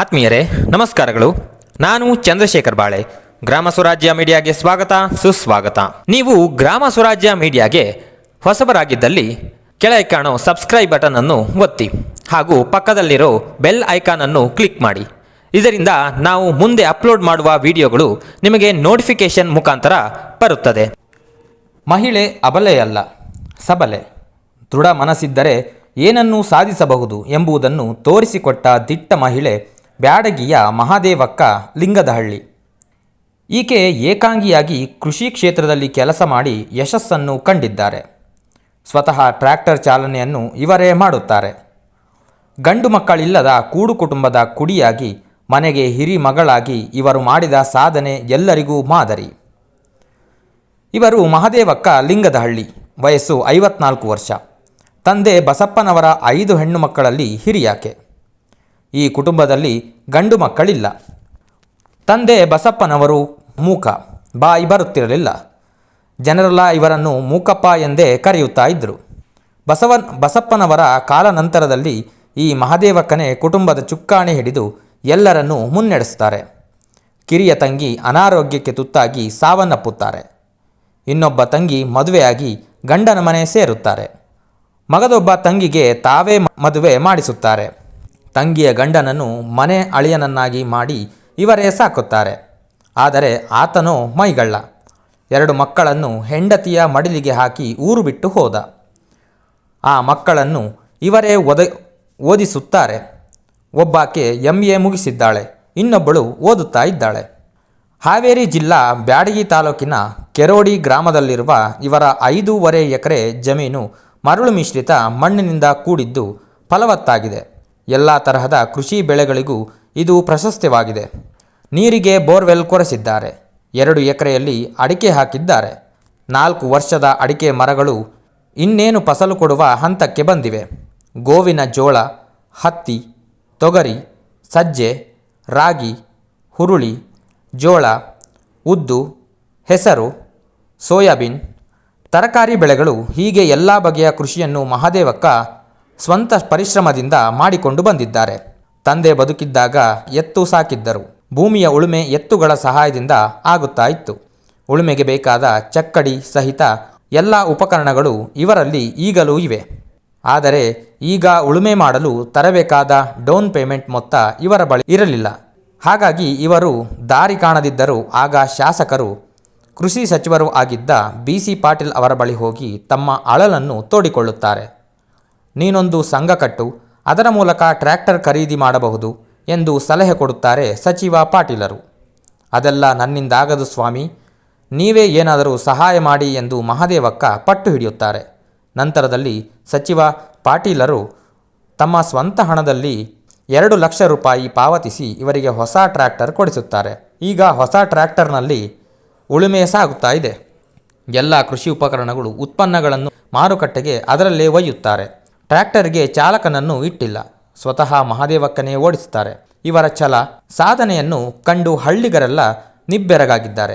ಆತ್ಮೀಯರೇ, ನಮಸ್ಕಾರಗಳು. ನಾನು ಚಂದ್ರಶೇಖರ್ ಬಾಳೆ. ಗ್ರಾಮ ಸ್ವರಾಜ್ಯ ಮೀಡಿಯಾಗೆ ಸ್ವಾಗತ, ಸುಸ್ವಾಗತ. ನೀವು ಗ್ರಾಮ ಸ್ವರಾಜ್ಯ ಮೀಡಿಯಾಗೆ ಹೊಸಬರಾಗಿದ್ದಲ್ಲಿ ಕೆಳಗೆ ಕಾಣೋ ಸಬ್ಸ್ಕ್ರೈಬ್ ಬಟನ್ ಅನ್ನು ಒತ್ತಿ ಹಾಗೂ ಪಕ್ಕದಲ್ಲಿರೋ ಬೆಲ್ ಐಕಾನ್ ಅನ್ನು ಕ್ಲಿಕ್ ಮಾಡಿ. ಇದರಿಂದ ನಾವು ಮುಂದೆ ಅಪ್ಲೋಡ್ ಮಾಡುವ ವಿಡಿಯೋಗಳು ನಿಮಗೆ ನೋಟಿಫಿಕೇಶನ್ ಮುಖಾಂತರ ಬರುತ್ತದೆ. ಮಹಿಳೆ ಅಬಲೆಯಲ್ಲ ಸಬಲೆ. ದೃಢ ಮನಸ್ಸಿದ್ದರೆ ಏನನ್ನು ಸಾಧಿಸಬಹುದು ಎಂಬುದನ್ನು ತೋರಿಸಿಕೊಟ್ಟ ದಿಟ್ಟ ಮಹಿಳೆ ಬ್ಯಾಡಗಿಯ ಮಹಾದೇವಕ್ಕ ಲಿಂಗದಹಳ್ಳಿ. ಈಕೆ ಏಕಾಂಗಿಯಾಗಿ ಕೃಷಿ ಕ್ಷೇತ್ರದಲ್ಲಿ ಕೆಲಸ ಮಾಡಿ ಯಶಸ್ಸನ್ನು ಕಂಡಿದ್ದಾರೆ. ಸ್ವತಃ ಟ್ರ್ಯಾಕ್ಟರ್ ಚಾಲನೆಯನ್ನು ಇವರೇ ಮಾಡುತ್ತಾರೆ. ಗಂಡು ಮಕ್ಕಳಿಲ್ಲದ ಕೂಡು ಕುಟುಂಬದ ಕುಡಿಯಾಗಿ, ಮನೆಗೆ ಹಿರಿ ಮಗಳಾಗಿ ಇವರು ಮಾಡಿದ ಸಾಧನೆ ಎಲ್ಲರಿಗೂ ಮಾದರಿ. ಇವರು ಮಹದೇವಕ್ಕ ಲಿಂಗದಹಳ್ಳಿ, ವಯಸ್ಸು ಐವತ್ನಾಲ್ಕು ವರ್ಷ. ತಂದೆ ಬಸಪ್ಪನವರ ಐದು ಹೆಣ್ಣು ಮಕ್ಕಳಲ್ಲಿ ಹಿರಿಯಾಕೆ. ಈ ಕುಟುಂಬದಲ್ಲಿ ಗಂಡು ಮಕ್ಕಳಿಲ್ಲ. ತಂದೆ ಬಸಪ್ಪನವರು ಮೂಕ, ಬಾಯಿ ಬರುತ್ತಿರಲಿಲ್ಲ. ಜನರೆಲ್ಲ ಇವರನ್ನು ಮೂಕಪ್ಪ ಎಂದೇ ಕರೆಯುತ್ತಾ ಇದ್ದರು ಬಸವನ್, ಬಸಪ್ಪನವರ ಕಾಲಾನಂತರದಲ್ಲಿ ಈ ಮಹಾದೇವಕ್ಕನೇ ಕುಟುಂಬದ ಚುಕ್ಕಾಣಿ ಹಿಡಿದು ಎಲ್ಲರನ್ನೂ ಮುನ್ನಡೆಸುತ್ತಾರೆ ಕಿರಿಯ ತಂಗಿ ಅನಾರೋಗ್ಯಕ್ಕೆ ತುತ್ತಾಗಿ ಸಾವನ್ನಪ್ಪುತ್ತಾರೆ. ಇನ್ನೊಬ್ಬ ತಂಗಿ ಮದುವೆಯಾಗಿ ಗಂಡನ ಮನೆ ಸೇರುತ್ತಾರೆ. ಮಗದೊಬ್ಬ ತಂಗಿಗೆ ತಾವೇ ಮದುವೆ ಮಾಡಿಸುತ್ತಾರೆ. ತಂಗಿಯ ಗಂಡನನ್ನು ಮನೆ ಅಳಿಯನನ್ನಾಗಿ ಮಾಡಿ ಇವರೇ ಸಾಕುತ್ತಾರೆ. ಆದರೆ ಆತನೋ ಮೈಗಳ್ಳ. ಎರಡು ಮಕ್ಕಳನ್ನು ಹೆಂಡತಿಯ ಮಡಿಲಿಗೆ ಹಾಕಿ ಊರು ಬಿಟ್ಟು ಹೋದ. ಆ ಮಕ್ಕಳನ್ನು ಇವರೇ ಒದ, ಓದಿಸುತ್ತಾರೆ. ಒಬ್ಬಾಕೆ ಎಂ ಎ ಮುಗಿಸಿದ್ದಾಳೆ, ಇನ್ನೊಬ್ಬಳು ಓದುತ್ತಾ ಇದ್ದಾಳೆ. ಹಾವೇರಿ ಜಿಲ್ಲಾ ಬ್ಯಾಡಗಿ ತಾಲೂಕಿನ ಕೆರೋಡಿ ಗ್ರಾಮದಲ್ಲಿರುವ ಇವರ ಐದೂವರೆ ಎಕರೆ ಜಮೀನು ಮರಳು ಮಿಶ್ರಿತ ಮಣ್ಣಿನಿಂದ ಕೂಡಿದ್ದು ಫಲವತ್ತಾಗಿದೆ. ಎಲ್ಲ ತರಹದ ಕೃಷಿ ಬೆಳೆಗಳಿಗೂ ಇದು ಪ್ರಶಸ್ತ್ಯವಾಗಿದೆ ನೀರಿಗೆ ಬೋರ್ವೆಲ್ ಕೊರೆಸಿದ್ದಾರೆ. ಎರಡು ಎಕರೆಯಲ್ಲಿ ಅಡಿಕೆ ಹಾಕಿದ್ದಾರೆ. ನಾಲ್ಕು ವರ್ಷದ ಅಡಿಕೆ ಮರಗಳು ಇನ್ನೇನು ಫಸಲು ಕೊಡುವ ಹಂತಕ್ಕೆ ಬಂದಿವೆ. ಗೋವಿನ ಜೋಳ, ಹತ್ತಿ, ತೊಗರಿ, ಸಜ್ಜೆ, ರಾಗಿ, ಹುರುಳಿ, ಜೋಳ, ಉದ್ದು, ಹೆಸರು, ಸೋಯಾಬೀನ್. ತರಕಾರಿ ಬೆಳೆಗಳು ಹೀಗೆ ಎಲ್ಲ ಬಗೆಯ ಕೃಷಿಯನ್ನು ಮಹಾದೇವಕ್ಕ ಸ್ವಂತ ಪರಿಶ್ರಮದಿಂದ ಮಾಡಿಕೊಂಡು ಬಂದಿದ್ದಾರೆ. ತಂದೆ ಬದುಕಿದ್ದಾಗ ಎತ್ತು ಸಾಕಿದ್ದರು. ಭೂಮಿಯ ಉಳುಮೆ ಎತ್ತುಗಳ ಸಹಾಯದಿಂದ ಆಗುತ್ತಾ ಇತ್ತು. ಉಳುಮೆಗೆ ಬೇಕಾದ ಚಕ್ಕಡಿ ಸಹಿತ ಎಲ್ಲ ಉಪಕರಣಗಳು ಇವರಲ್ಲಿ ಈಗಲೂ ಇವೆ. ಆದರೆ ಈಗ ಉಳುಮೆ ಮಾಡಲು ತರಬೇಕಾದ ಡೌನ್ ಪೇಮೆಂಟ್ ಮೊತ್ತ ಇವರ ಬಳಿ ಇರಲಿಲ್ಲ. ಹಾಗಾಗಿ ಇವರು ದಾರಿ ಕಾಣದಿದ್ದರೂ ಆಗ ಶಾಸಕರು, ಕೃಷಿ ಸಚಿವರು ಆಗಿದ್ದ ಬಿ ಸಿ ಪಾಟೀಲ್ ಅವರ ಬಳಿ ಹೋಗಿ ತಮ್ಮ ಅಳಲನ್ನು ತೋಡಿಕೊಳ್ಳುತ್ತಾರೆ. ನೀನೊಂದು ಸಂಘ ಕಟ್ಟು, ಅದರ ಮೂಲಕ ಟ್ರ್ಯಾಕ್ಟರ್ ಖರೀದಿ ಮಾಡಬಹುದು ಎಂದು ಸಲಹೆ ಕೊಡುತ್ತಾರೆ ಸಚಿವ ಪಾಟೀಲರು. ಅದೆಲ್ಲ ನನ್ನಿಂದಾಗದು ಸ್ವಾಮಿ. ನೀವೇ ಏನಾದರೂ ಸಹಾಯ ಮಾಡಿ ಎಂದು ಮಹಾದೇವಕ್ಕ ಪಟ್ಟು ಹಿಡಿಯುತ್ತಾರೆ. ನಂತರದಲ್ಲಿ ಸಚಿವ ಪಾಟೀಲರು ತಮ್ಮ ಸ್ವಂತ ಹಣದಲ್ಲಿ ಎರಡು ಲಕ್ಷ ರೂಪಾಯಿ ಪಾವತಿಸಿ ಇವರಿಗೆ ಹೊಸ ಟ್ರ್ಯಾಕ್ಟರ್ ಕೊಡಿಸುತ್ತಾರೆ. ಈಗ ಹೊಸ ಟ್ರ್ಯಾಕ್ಟರ್ನಲ್ಲಿ ಉಳುಮೆ ಸಾಗುತ್ತಾ ಇದೆ. ಎಲ್ಲ ಕೃಷಿ ಉಪಕರಣಗಳು ಉತ್ಪನ್ನಗಳನ್ನು ಮಾರುಕಟ್ಟೆಗೆ ಅದರಲ್ಲೇ ಒಯ್ಯುತ್ತಾರೆ. ಟ್ರ್ಯಾಕ್ಟರ್ಗೆ ಚಾಲಕನನ್ನು ಇಟ್ಟಿಲ್ಲ. ಸ್ವತಃ ಮಹಾದೇವಕ್ಕನೇ ಓಡಿಸುತ್ತಾರೆ. ಇವರ ಛಲ, ಸಾಧನೆಯನ್ನು ಕಂಡು ಹಳ್ಳಿಗರೆಲ್ಲ ನಿಬ್ಬೆರಗಾಗಿದ್ದಾರೆ.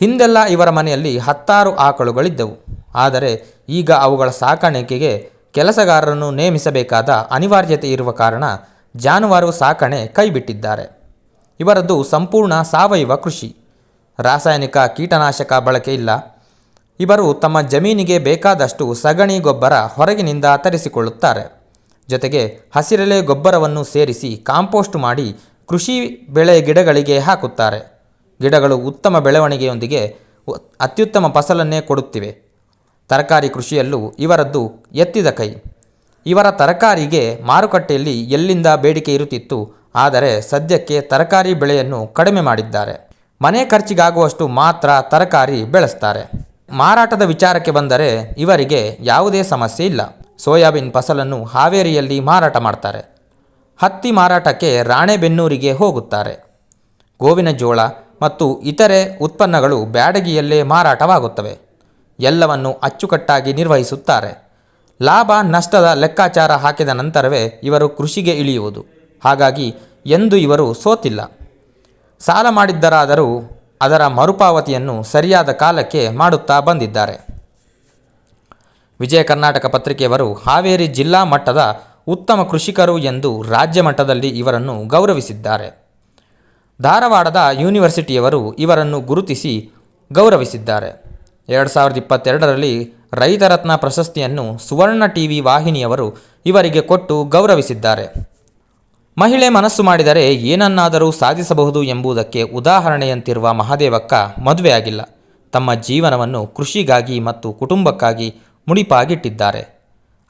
ಹಿಂದೆಲ್ಲ ಇವರ ಮನೆಯಲ್ಲಿ ಹತ್ತಾರು ಆಕಳುಗಳಿದ್ದವು. ಆದರೆ ಈಗ ಅವುಗಳ ಸಾಕಾಣಿಕೆಗೆ ಕೆಲಸಗಾರರನ್ನು ನೇಮಿಸಬೇಕಾದ ಅನಿವಾರ್ಯತೆ ಇರುವ ಕಾರಣ ಜಾನುವಾರು ಸಾಕಣೆ ಕೈಬಿಟ್ಟಿದ್ದಾರೆ. ಇವರದ್ದು ಸಂಪೂರ್ಣ ಸಾವಯವ ಕೃಷಿ. ರಾಸಾಯನಿಕ ಕೀಟನಾಶಕ ಬಳಕೆ ಇಲ್ಲ. ಇವರು ತಮ್ಮ ಜಮೀನಿಗೆ ಬೇಕಾದಷ್ಟು ಸಗಣಿ ಗೊಬ್ಬರ ಹೊರಗಿನಿಂದ ತರಿಸಿಕೊಳ್ಳುತ್ತಾರೆ. ಜೊತೆಗೆ ಹಸಿರೆಲೆ ಗೊಬ್ಬರವನ್ನು ಸೇರಿಸಿ ಕಾಂಪೋಸ್ಟ್ ಮಾಡಿ ಕೃಷಿ ಬೆಳೆ ಗಿಡಗಳಿಗೆ ಹಾಕುತ್ತಾರೆ. ಗಿಡಗಳು ಉತ್ತಮ ಬೆಳವಣಿಗೆಯೊಂದಿಗೆ ಅತ್ಯುತ್ತಮ ಫಸಲನ್ನೇ ಕೊಡುತ್ತಿವೆ. ತರಕಾರಿ ಕೃಷಿಯಲ್ಲೂ ಇವರದ್ದು ಎತ್ತಿದ ಕೈ. ಇವರ ತರಕಾರಿಗೆ ಮಾರುಕಟ್ಟೆಯಲ್ಲಿ ಎಲ್ಲಿಂದ ಬೇಡಿಕೆ ಇರುತ್ತಿತ್ತು, ಆದರೆ ಸದ್ಯಕ್ಕೆ ತರಕಾರಿ ಬೆಳೆಯನ್ನು ಕಡಿಮೆ ಮಾಡಿದ್ದಾರೆ. ಮನೆ ಖರ್ಚಿಗಾಗುವಷ್ಟು ಮಾತ್ರ ತರಕಾರಿ ಬೆಳೆಸ್ತಾರೆ. ಮಾರಾಟದ ವಿಚಾರಕ್ಕೆ ಬಂದರೆ ಇವರಿಗೆ ಯಾವುದೇ ಸಮಸ್ಯೆ ಇಲ್ಲ. ಸೋಯಾಬೀನ್ ಫಸಲನ್ನು ಹಾವೇರಿಯಲ್ಲಿ ಮಾರಾಟ ಮಾಡ್ತಾರೆ. ಹತ್ತಿ ಮಾರಾಟಕ್ಕೆ ರಾಣೆಬೆನ್ನೂರಿಗೆ ಹೋಗುತ್ತಾರೆ. ಗೋವಿನ ಜೋಳ ಮತ್ತು ಇತರೆ ಉತ್ಪನ್ನಗಳು ಬ್ಯಾಡಗಿಯಲ್ಲೇ ಮಾರಾಟವಾಗುತ್ತವೆ. ಎಲ್ಲವನ್ನು ಅಚ್ಚುಕಟ್ಟಾಗಿ ನಿರ್ವಹಿಸುತ್ತಾರೆ. ಲಾಭ ನಷ್ಟದ ಲೆಕ್ಕಾಚಾರ ಹಾಕಿದ ನಂತರವೇ ಇವರು ಕೃಷಿಗೆ ಇಳಿಯುವುದು. ಹಾಗಾಗಿ ಎಂದು ಇವರು ಸೋತಿಲ್ಲ. ಸಾಲ ಮಾಡಿದ್ದರಾದರೂ ಅದರ ಮರುಪಾವತಿಯನ್ನು ಸರಿಯಾದ ಕಾಲಕ್ಕೆ ಮಾಡುತ್ತಾ ಬಂದಿದ್ದಾರೆ. ವಿಜಯ ಕರ್ನಾಟಕ ಪತ್ರಿಕೆಯವರು ಹಾವೇರಿ ಜಿಲ್ಲಾ ಮಟ್ಟದ ಉತ್ತಮ ಕೃಷಿಕರು ಎಂದು ರಾಜ್ಯ ಮಟ್ಟದಲ್ಲಿ ಇವರನ್ನು ಗೌರವಿಸಿದ್ದಾರೆ. ಧಾರವಾಡದ ಯೂನಿವರ್ಸಿಟಿಯವರು ಇವರನ್ನು ಗುರುತಿಸಿ ಗೌರವಿಸಿದ್ದಾರೆ. ಎರಡು ಸಾವಿರದ ಇಪ್ಪತ್ತೆರಡರಲ್ಲಿ ರೈತರತ್ನ ಪ್ರಶಸ್ತಿಯನ್ನು ಸುವರ್ಣ ಟಿ ವಿ ವಾಹಿನಿಯವರು ಇವರಿಗೆ ಕೊಟ್ಟು ಗೌರವಿಸಿದ್ದಾರೆ. ಮಹಿಳೆ ಮನಸ್ಸು ಮಾಡಿದರೆ ಏನನ್ನಾದರೂ ಸಾಧಿಸಬಹುದು ಎಂಬುದಕ್ಕೆ ಉದಾಹರಣೆಯಂತಿರುವ ಮಹಾದೇವಕ್ಕ ಮದುವೆಯಾಗಿಲ್ಲ ತಮ್ಮ ಜೀವನವನ್ನು ಕೃಷಿಗಾಗಿ ಮತ್ತು ಕುಟುಂಬಕ್ಕಾಗಿ ಮುಡಿಪಾಗಿಟ್ಟಿದ್ದಾರೆ.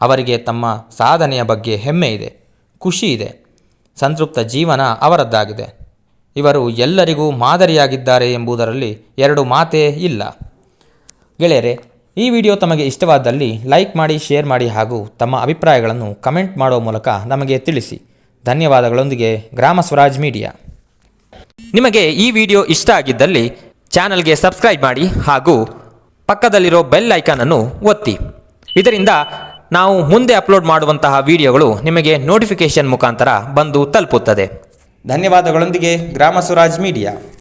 ಅವರಿಗೆ ತಮ್ಮ ಸಾಧನೆಯ ಬಗ್ಗೆ ಹೆಮ್ಮೆ ಇದೆ, ಖುಷಿ ಇದೆ. ಸಂತೃಪ್ತ ಜೀವನ ಅವರದ್ದಾಗಿದೆ. ಇವರು ಎಲ್ಲರಿಗೂ ಮಾದರಿಯಾಗಿದ್ದಾರೆ ಎಂಬುದರಲ್ಲಿ ಎರಡು ಮಾತೇ ಇಲ್ಲ. ಗೆಳೆಯರೆ, ಈ ವಿಡಿಯೋ ತಮಗೆ ಇಷ್ಟವಾದಲ್ಲಿ ಲೈಕ್ ಮಾಡಿ, ಶೇರ್ ಮಾಡಿ ಹಾಗೂ ತಮ್ಮ ಅಭಿಪ್ರಾಯಗಳನ್ನು ಕಮೆಂಟ್ ಮಾಡುವ ಮೂಲಕ ನಮಗೆ ತಿಳಿಸಿ. ಧನ್ಯವಾದಗಳೊಂದಿಗೆ ಗ್ರಾಮ ಸ್ವರಾಜ್ ಮೀಡಿಯಾ. ನಿಮಗೆ ಈ ವಿಡಿಯೋ ಇಷ್ಟ ಆಗಿದ್ದಲ್ಲಿ ಚಾನಲ್ಗೆ ಸಬ್ಸ್ಕ್ರೈಬ್ ಮಾಡಿ ಹಾಗೂ ಪಕ್ಕದಲ್ಲಿರೋ ಬೆಲ್ ಐಕಾನನ್ನು ಒತ್ತಿ. ಇದರಿಂದ ನಾವು ಮುಂದೆ ಅಪ್ಲೋಡ್ ಮಾಡುವಂತಹ ವಿಡಿಯೋಗಳು ನಿಮಗೆ ನೋಟಿಫಿಕೇಶನ್ ಮುಖಾಂತರ ಬಂದು ತಲುಪುತ್ತದೆ. ಧನ್ಯವಾದಗಳೊಂದಿಗೆ ಗ್ರಾಮ ಸ್ವರಾಜ್ ಮೀಡಿಯಾ.